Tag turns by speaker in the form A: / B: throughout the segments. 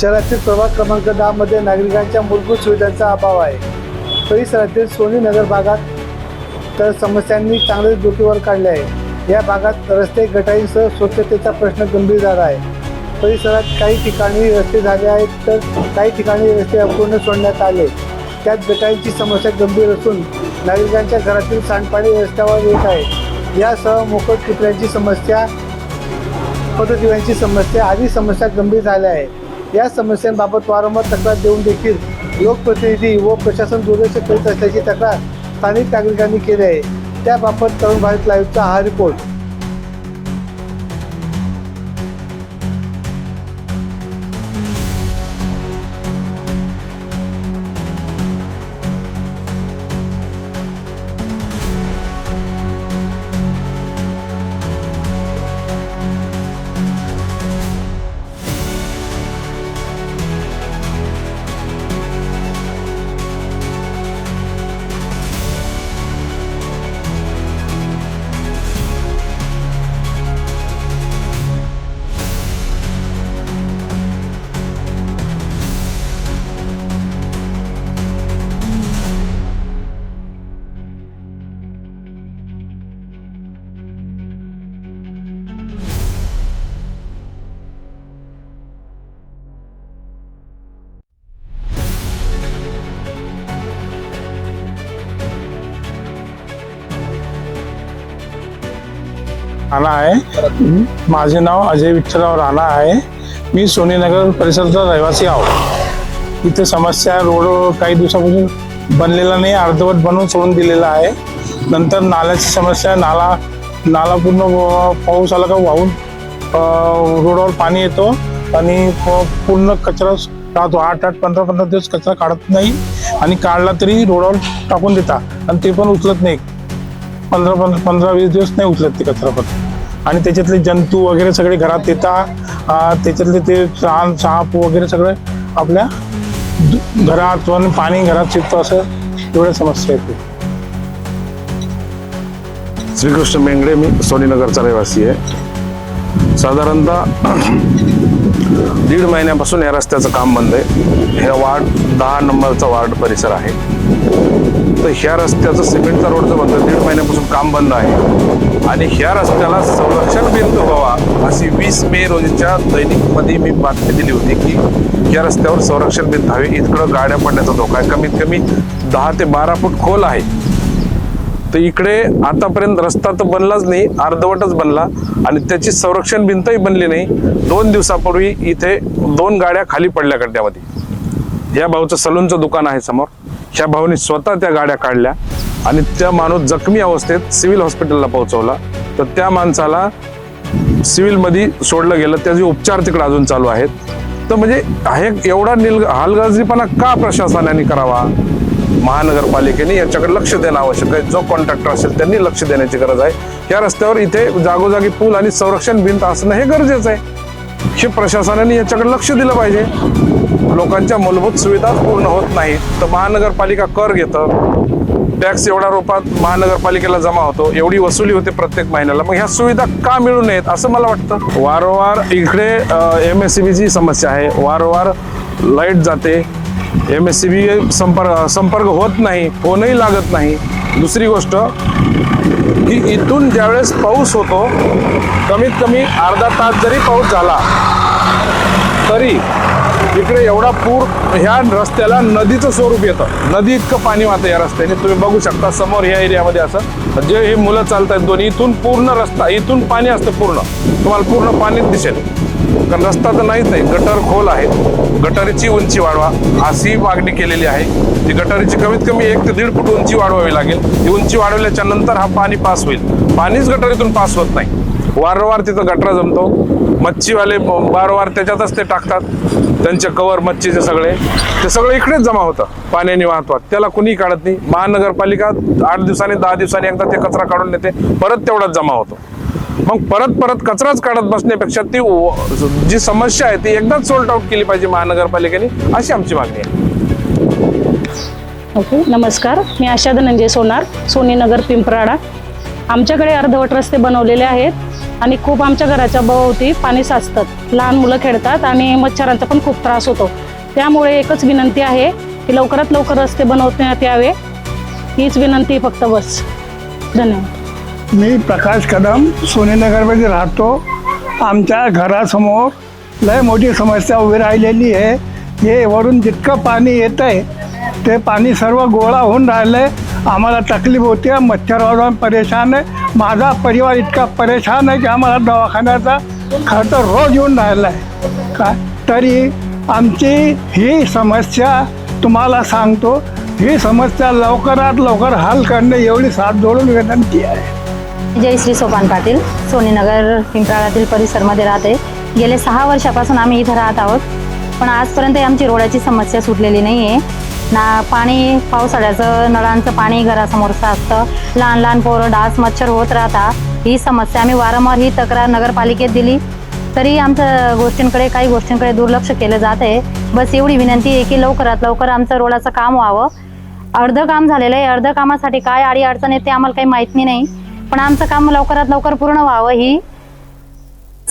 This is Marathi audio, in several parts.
A: शहरातील प्रभाग क्रमांक दहामध्ये नागरिकांच्या मूलभूत सुविधांचा अभाव आहे. परिसरातील सोनी नगर भागात तर समस्यांनी चांगलेच डोकेवर काढले आहे. या भागात रस्ते गटाईसह स्वच्छतेचा प्रश्न गंभीर झाला आहे. परिसरात काही ठिकाणी रस्ते झाले आहेत तर काही ठिकाणी रस्ते अपूर्ण सोडण्यात आले. त्यात गटाईंची समस्या गंभीर असून नागरिकांच्या घरातील सांडपाणी रस्त्यावर येत आहे. यासह मोकट कुत्र्यांची समस्या पद्धतीची समस्या आदी समस्या गंभीर झाल्या आहे या समस्यांबाबत वारंवार तक्रार देऊन देखील लोकप्रतिनिधी व प्रशासन दुर्लक्ष करीत असल्याची तक्रार स्थानिक नागरिकांनी केली आहे. त्याबाबत तरुण भारत लाईव्हचा हा रिपोर्ट
B: राणा आहे. माझे नाव अजय विठ्ठलराव राणा आहे. मी सोनीनगर परिसराचा रहिवासी आहो. इथे समस्या रोड काही दिवसापासून बनलेला नाही अर्धवट बनवून सोडून दिलेला आहे. नंतर नाल्याची समस्या नाला नाला पूर्ण व- पाऊस आला का वाहून रोडवर पाणी येतो आणि प- पूर्ण कचरा राहतो. आठ आठ पंधरा पंधरा दिवस कचरा काढत नाही आणि काढला तरी रोडावर टाकून देता आणि ते पण उचलत नाही. पंधरा पंधरा पंधरा वीस दिवस नाही उचलत ते कचरा पण आणि त्याच्यातले जंतू वगैरे सगळे घरात येतात त्याच्यातले ते साप साप वगैरे सगळे आपल्या घरात आणि पाणी घरात शिरतं असं एवढ्या समस्या येते
C: श्रीकृष्ण मेंगडे मी सोनीनगरचा रहिवासी आहे. साधारणतः दीड महिन्यापासून या रस्त्याचं काम बंद आहे. ह्या वार्ड दहा नंबरचा वार्ड परिसर आहे. तर ह्या रस्त्याचं सिमेंटचा रोडचं बंद दीड महिन्यापासून काम बंद आहे. आणि ह्या रस्त्याला संरक्षण भिंत व्हावा अशी वीस मे रोजीच्या दैनिकमध्ये मी बातमी दिली होती की या रस्त्यावर संरक्षण भिंत हवी. इतकडं गाड्या पडण्याचा धोका आहे. कमीत कमी दहा ते बारा फूट खोल आहे. तर इकडे आतापर्यंत रस्ता तर बनलाच नाही अर्धवटच बनला आणि त्याची संरक्षण भिंतही बनली नाही. दोन दिवसापूर्वी इथे दोन गाड्या खाली पडल्या गड्ड्यामध्ये या भाऊचं सलूनचं दुकान आहे समोर. ह्या भाऊनी स्वतः त्या गाड्या काढल्या आणि त्या माणूस जखमी अवस्थेत सिव्हिल हॉस्पिटलला पोहोचवला. तर त्या माणसाला सिव्हिलमध्ये सोडलं गेलं. त्याचे उपचार तिकडे अजून चालू आहेत. तर म्हणजे हे एवढा निल हलगर्जीपणा का प्रशासनाने करावा? महानगरपालिकेने याच्याकडे लक्ष देणं आवश्यक आहे. जो कॉन्ट्रॅक्टर असेल त्यांनी लक्ष देण्याची गरज आहे. या रस्त्यावर इथे जागोजागी पूल आणि संरक्षण भिंत असणं हे गरजेचं आहे. हे प्रशासनाने याच्याकडे लक्ष दिलं पाहिजे. लोकांच्या मूलभूत सुविधा पूर्ण होत नाही तर महानगरपालिका कर घेतं. टॅक्स एवढा रूपात महानगरपालिकेला जमा होतो. एवढी वसुली होते प्रत्येक महिन्याला. मग ह्या सुविधा का मिळू नयेत असं मला वाटतं. वारंवार इकडे एम एस सी बीची समस्या आहे. वारंवार लाइट जाते. एम एस सी बी संपर्क संपर्क होत नाही फोनही लागत नाही. दुसरी गोष्ट की इथून ज्यावेळेस पाऊस होतो कमीत कमी अर्धा तास जरी पाऊस झाला तरी इकडे एवढा पूर ह्या रस्त्याला नदीचं स्वरूप येतं. नदी इतकं पाणी वाहतं या रस्त्याने. तुम्ही बघू शकता समोर ह्या एरियामध्ये असं. जे हे मुलं चालत आहेत दोन्ही इथून पूर्ण रस्ता इथून पाणी असतं पूर्ण. तुम्हाला पूर्ण पाणीच दिसेल. कारण रस्ता तर नाहीच नाही गटर खोल आहे गटारीची उंची वाढवा अशी मागणी केलेली आहे. ती गटारीची कमीत कमी एक ते दीड फूट उंची वाढवावी लागेल. ती उंची वाढवल्याच्या नंतर हा पाणी पास होईल. पाणीच गटारीतून पास होत नाही. वारंवार तिथं गटरा जमतो. मच्छीवाले वारंवार त्याच्यातच ते टाकतात. त्यांचे कवर मच्छीचे सगळे. ते सगळं इकडेच जमा होतं. पाण्याने वाहतवात. त्याला कुणी काढत नाही. महानगरपालिका आठ दिवसांनी दहा दिवसांनी एकदा ते कचरा काढून नेते. परत तेवढाच जमा होतो. मग परत परत कचराच काढत बसण्यापेक्षा ती जी समस्या आहे ती एकदाच सोल्ट आउट केली पाहिजे महानगरपालिकेने अशी आमची मागणी आहे.
D: ओके नमस्कार. मी आशा धनंजय सोनार सोनीनगर पिंपराडा. आमच्याकडे अर्धवट रस्ते बनवलेले आहेत आणि खूप आमच्या घराच्या भोवती पाणी साचतात. लहान मुलं खेळतात आणि मच्छरांचा पण खूप त्रास होतो. त्यामुळे एकच विनंती आहे की लवकरात लवकर रस्ते बनवण्यात यावे. हीच विनंती फक्त बस. धन्यवाद.
E: मी प्रकाश कदम सोनेनगरमध्ये राहतो. आमच्या घरासमोर लय मोठी समस्या उभी राहिलेली आहे. हे वरून जितकं पाणी येत आहे ते पाणी सर्व गोळा होऊन राहिलं आहे आम्हाला तकलीफ होते मच्छरवादन परेशान आहे. माझा परिवार इतका परेशान आहे की आम्हाला दवाखान्याचा खर्च रोज येऊन राहिला आहे का? तरी आमची ही समस्या तुम्हाला सांगतो. ही समस्या लवकरात लवकर हल करणे एवढी साथ जोडून विनंती आहे.
F: जय श्री सोपान पाटील. सोनीनगर पिंपराळातील परिसरमध्ये राहते. गेले सहा वर्षापासून आम्ही इथं राहत आहोत. पण आजपर्यंत आमची रोडाची समस्या सुटलेली नाही आहे ना पाणी पावसाळ्याचं नळांचं पाणी घरासमोर साचतं लहान लहान पोरं डास मच्छर होत राहतात. ही समस्या आम्ही वारंवार ही तक्रार नगरपालिकेत दिली. तरी आमच्या गोष्टींकडे काही गोष्टींकडे दुर्लक्ष केलं जात आहे. बस एवढी विनंती आहे की लवकरात लवकर आमचं रोडाचं काम व्हावं. अर्धं काम झालेलं आहे. अर्धं कामासाठी काय अडी अडचण आहे ते आम्हाला काही माहिती नाही. पण आमचं काम लवकरात लवकर पूर्ण व्हावं ही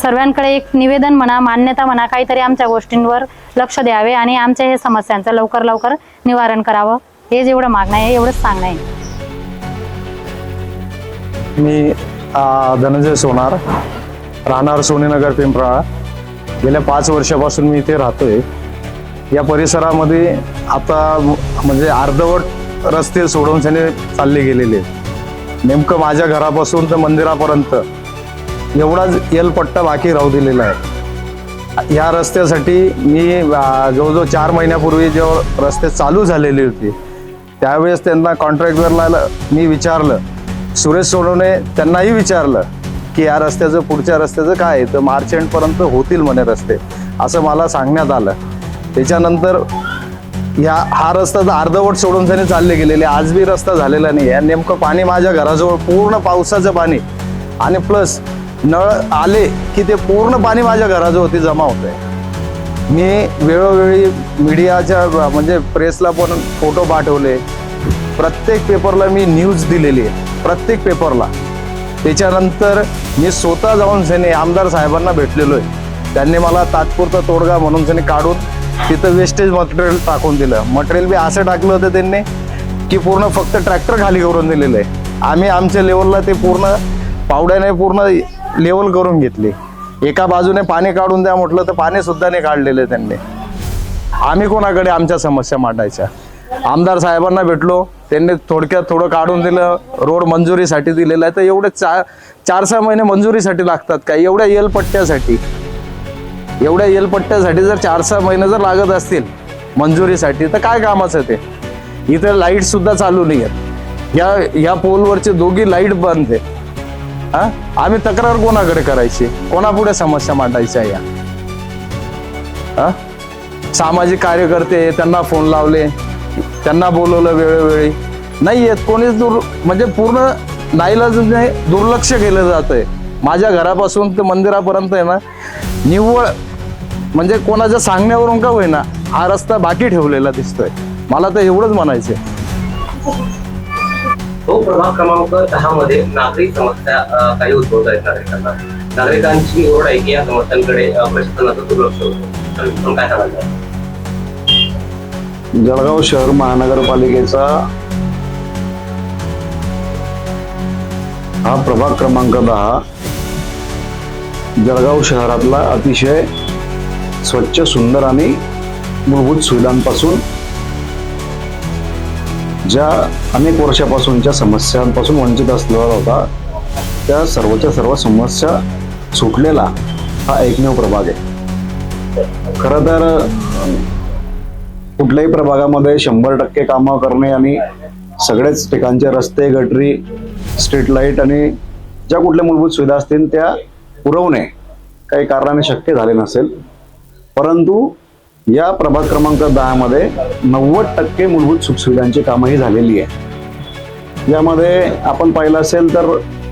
F: सर्वांकडे एक निवेदन म्हणा मान्यता म्हणा काहीतरी आमच्या गोष्टींवर लक्ष द्यावे आणि आमच्या हे समस्यांचं लवकर लवकर निवारण करावं. हे जेवढं मागणं आहे एवढंच सांगणं आहे.
G: मी धनंजय सोनार राहणार सोनेनगर पिंपळा गेल्या पाच वर्षापासून मी इथे राहतोय. या परिसरामध्ये आता म्हणजे अर्धवट रस्ते सोडवण्याने चालले गेलेले आहेत. नेमकं माझ्या घरापासून तर मंदिरापर्यंत. एवढाच एलपट्टा बाकी राहू दिलेला आहे. या रस्त्यासाठी मी जवळजवळ चार महिन्यापूर्वी जेव्हा रस्ते चालू झालेली होती त्यावेळेस त्यांना कॉन्ट्रॅक्टरला मी विचारलं. सुरेश सोनवणे त्यांनाही विचारलं की या रस्त्याचं पुढच्या रस्त्याचं काय आहे? तर मार्च एंडपर्यंत होतील म्हणे रस्ते असं मला सांगण्यात आलं. त्याच्यानंतर या हा रस्ता तर अर्धवट सोडून त्याने चालले गेलेले. आज बी रस्ता झालेला नाही. आहे नेमकं पाणी माझ्या घराजवळ पूर्ण पावसाचं पाणी आणि प्लस नळ आले की ते पूर्ण पाणी माझ्या घराजवळती जमा होत आहे मी वेळोवेळी मीडियाच्या म्हणजे प्रेसला पण फोटो पाठवले. प्रत्येक पेपरला मी न्यूज दिलेली आहे. प्रत्येक पेपरला त्याच्यानंतर मी स्वतः जाऊन सेने आमदार साहेबांना भेटलेलो आहे. त्यांनी मला तात्पुरता तोडगा म्हणून त्याने काढून तिथं वेस्टेज मटेरियल टाकून दिलं. मटेरियल बी असं टाकलं होतं त्यांनी की पूर्ण फक्त ट्रॅक्टर खाली करून दिलेलं आहे. आम्ही आमच्या लेवलला ते पूर्ण पावड्याने पूर्ण लेवल करून घेतली. एका बाजूने पाणी काढून द्या म्हटलं तर पाणीसुद्धा नाही काढलेलं त्यांनी. आम्ही कोणाकडे आमच्या समस्या मांडायच्या? आमदार साहेबांना भेटलो त्यांनी थोडक्यात थोडं काढून दिलं रोड मंजुरीसाठी दिलेलं आहे. तर एवढे चार चार सहा महिने मंजुरीसाठी लागतात का? एवढ्या येलपट्ट्यासाठी. एवढ्या येलपट्ट्यासाठी जर चार सहा महिने जर लागत असतील मंजुरीसाठी तर काय कामाचं ते? इथे लाइट सुद्धा चालू नाही आहेत. या या पोलवरचे दोघी लाइट बंद आहे हा? आम्ही तक्रार कोणाकडे करायची? कोणापुढे समस्या मांडायच्या या? हा? सामाजिक कार्यकर्ते त्यांना फोन लावले. त्यांना बोलवलं वेळोवेळी. नाही येत कोणीच दूर म्हणजे पूर्ण नाईलाजाने दुर्लक्ष केलं जातंय. माझ्या घरापासून ते मंदिरापर्यंत आहे ना निव्वळ म्हणजे कोणाच्या सांगण्यावरून का होईना हा रस्ता बाकी ठेवलेला दिसतोय. मला तर एवढंच म्हणायचंय.
H: तो प्रभाग क्रमांक दहा मध्ये नागरिक समस्या काही उद्भवत आहेत नागरिकांना. नागरिकांची ओरड आहे की या समस्यांकडे प्रशासनाचं दुर्लक्ष होतं. काय सांगाल?
I: जळगाव शहर महानगरपालिकेचा हा प्रभाग क्रमांक दहा. जळगाव शहरातला अतिशय स्वच्छ सुंदर आणि मूलभूत सुविधांपासून ज्या अनेक वर्षापासूनच्या समस्यांपासून वंचित असलेला होता त्या सर्वच्या सर्व समस्या सुटलेला हा एकमेव प्रभाग आहे. खरं तर कुठल्याही प्रभागामध्ये शंभर टक्के कामं करणे आणि सगळेच ठिकाणचे रस्ते गटरी स्ट्रीट लाइट आणि ज्या कुठल्या मूलभूत सुविधा असतील त्या पुरवणे काही कारणाने शक्य झाले नसेल. परंतु या प्रभाग क्रमांक दहामध्ये नव्वद टक्के मूलभूत सुखसुविधांची कामंही झालेली आहे. यामध्ये आपण पाहिलं असेल तर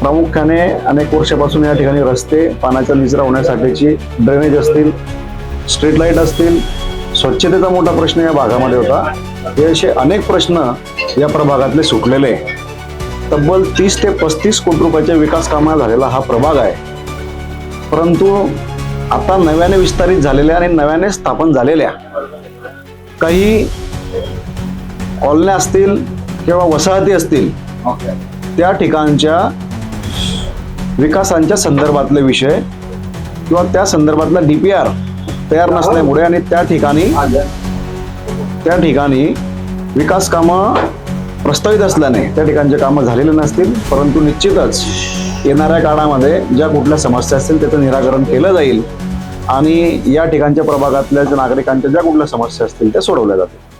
I: प्रामुख्याने अनेक वर्षापासून या ठिकाणी रस्ते पाण्याचा निचरा होण्यासाठीची ड्रेनेज असतील स्ट्रीट लाइट असतील स्वच्छतेचा मोठा प्रश्न या भागामध्ये होता. हे असे अनेक प्रश्न या प्रभागातले सुटलेले आहे. तब्बल तीस ते पस्तीस कोटी रुपयाच्या विकास कामा झालेला हा प्रभाग आहे. परंतु आता नव्याने विस्तारित झालेल्या आणि नव्याने स्थापन झालेल्या काही कॉलन्या असतील किंवा वसाहती असतील त्या ठिकाणच्या विकासांच्या संदर्भातले विषय किंवा त्या संदर्भातला डी पी आर तयार नसल्यामुळे आणि त्या ठिकाणी त्या ठिकाणी विकास कामं प्रस्तावित असल्याने त्या ठिकाणचे कामं झालेले नसतील परंतु निश्चितच येणाऱ्या काळामध्ये ज्या कुठल्या समस्या असतील त्याचं निराकरण केलं जाईल आणि या ठिकाणच्या प्रभागातल्या ज्या नागरिकांच्या ज्या कुठल्या समस्या असतील त्या सोडवल्या जातील.